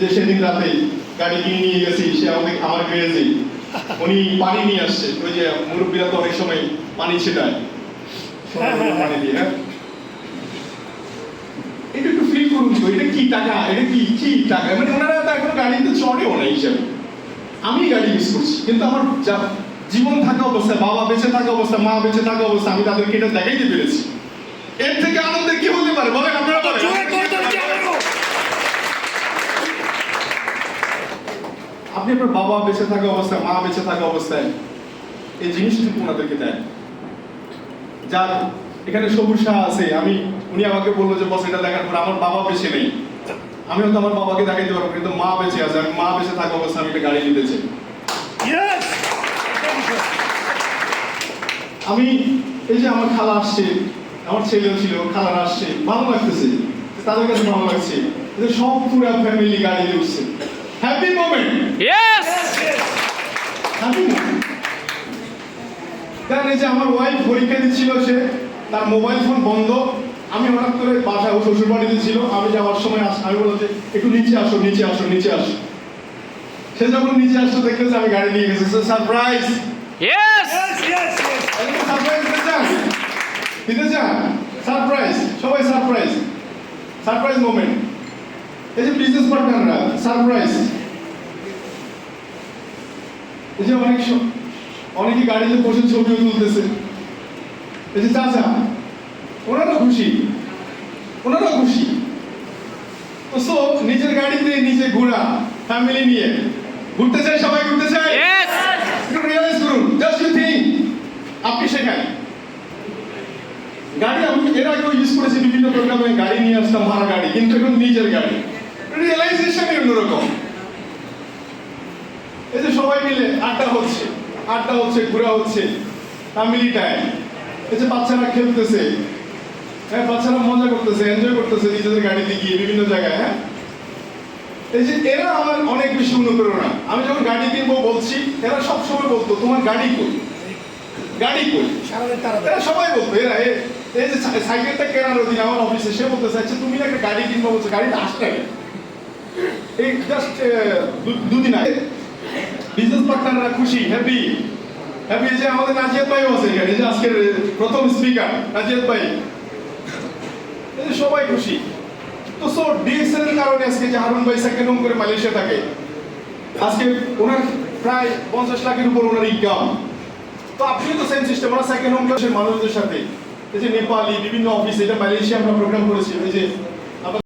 যে সেদিন রাতে গাড়ি কিনে নিয়ে গেছি, সে আমাদের আমার গ্যারেজে উনি পানি নিয়ে আসছে। ওই যে মুরব্বীরা তো অনেক সময় পানি ছেটায়। পানি দিয়ে হ্যাঁ? এটা একটু ফিল করুন তো, এটা কি টাকা? এটা কি কি টাকা? মানে ওনারা তো এখন চড়েও না হিসাবে। আমি গাড়ি ইউজ করছি, কিন্তু আমার যা জীবন থাকা অবস্থায় বাবা বেঁচে থাকা অবস্থায় মা বেঁচে থাকা অবস্থায় আমি তাদেরকে এটা দেখাইতে পেরেছি। এর থেকে আনন্দের কি হতে পারে? বলেন, আপনারা জোরে করে দাও, জানো। আপনি আপনার বাবা বেঁচে থাকা অবস্থায় মা বেঁচে থাকা অবস্থায় এই জিনিসটুকু ওনাদেরকে দেন যার এখানে সবুজ শাহ আছে আমি উনি আমাকে বলল যে বস এটা দেখার পর আমার বাবা বেঁচে নেই। আমি হয়তো আমার বাবাকে দেখাইতে পারব কিন্তু মা বেঁচে আছে আমি মা বেঁচে থাকা অবস্থায় আমি একটা গাড়ি নিতে চাই। আমি এই যে আমার খালা আসছে আমার ছেলেও ছিল খালারা আসছে ভালো লাগতেছে তাদের কাছে ভালো লাগছে। সব পুরা ফ্যামিলি গাড়িতে উঠছে। হ্যাপি মোমেন্ট দেন এই যে আমার ওয়াইফ পরীক্ষা দিচ্ছিল সে তার মোবাইল ফোন বন্ধ। আমি হঠাৎ করে বাসায় ও শ্বশুর বাড়িতে ছিল আমি যাওয়ার সময় আস আমি বললাম যে একটু নিচে আসো নিচে আসো নিচে আসো। সে যখন নিচে আসতো দেখল যে আমি গাড়ি নিয়ে গেছি। Surprise Yes! Yes, yes, yes. Surprise দিতে চান? সারপ্রাইজ সবাই সারপ্রাইজ সারপ্রাইজ মোমেন্ট এই যে বিজনেস পার্টনাররা সারপ্রাইজ এই যে অনেক অনেকে গাড়িতে বসে ছবিও তুলতেছে। এই যে চাচা ওনারা খুশি। ওনারা খুশি। তো সো নিজের গাড়িতে নিজে ঘোরা ফ্যামিলি নিয়ে। ঘুরতে চাই সবাই ঘুরতে চাই? একটু রিয়েলাইজ করুন জাস্ট ইউ থিঙ্ক আপনি সেখানে। গাড়ি আমি এর আগেও ইউজ করেছি বিভিন্ন প্রোগ্রামে গাড়ি নিয়ে আসতাম ভাড়া গাড়ি কিন্তু এখন নিজের গাড়ি। রিয়েলাইজেশনই অন্যরকম। এই যে সবাই মিলে আড্ডা হচ্ছে আড্ডা হচ্ছে ঘোরা হচ্ছে ফ্যামিলি টাইম এই যে বাচ্চারা খেলতেছে হ্যাঁ বাচ্চারা মজা করতেছে এনজয় করতেছে নিজেদের গাড়িতে গিয়ে বিভিন্ন জায়গায় হ্যাঁ? এই যে এরা আমার অনেক বেশি অনুপ্রেরণা। আমি যখন গাড়ি কিনবো বলছি এরা সব সময় বলতো তোমার গাড়ি কই? গাড়ি কই? এরা সবাই বলতো এরা এই যে সাইকেলটা কেনার দিন আমার অফিসে সে বলতে চাইছে তুমি না একটা গাড়ি কিনবো বলছো গাড়িটা আসলে না এই জাস্ট দুদিন আগে বিজনেস পার্টনাররা খুশি হ্যাপি হ্যাপি যে আমাদের নাজিয়াত ভাইও আছে এখানে যে আজকের প্রথম স্পিকার নাজিয়াত ভাই। সবাই খুশি। তো সো ডিএক্সএল এর কারণে আজকে যে হারুন ভাই সেকেন্ড হোম করে মালয়েশিয়া থাকে, আজকে ওনার প্রায় পঞ্চাশ লাখের উপর ওনার ইনকাম তো আপনিও তো সেম সিস্টেম ওরা সেকেন্ড হোম মানুষদের সাথে। এই যে নেপালি, বিভিন্ন অফিস এটা মালয়েশিয়া আমরা প্রোগ্রাম করেছি, এই যে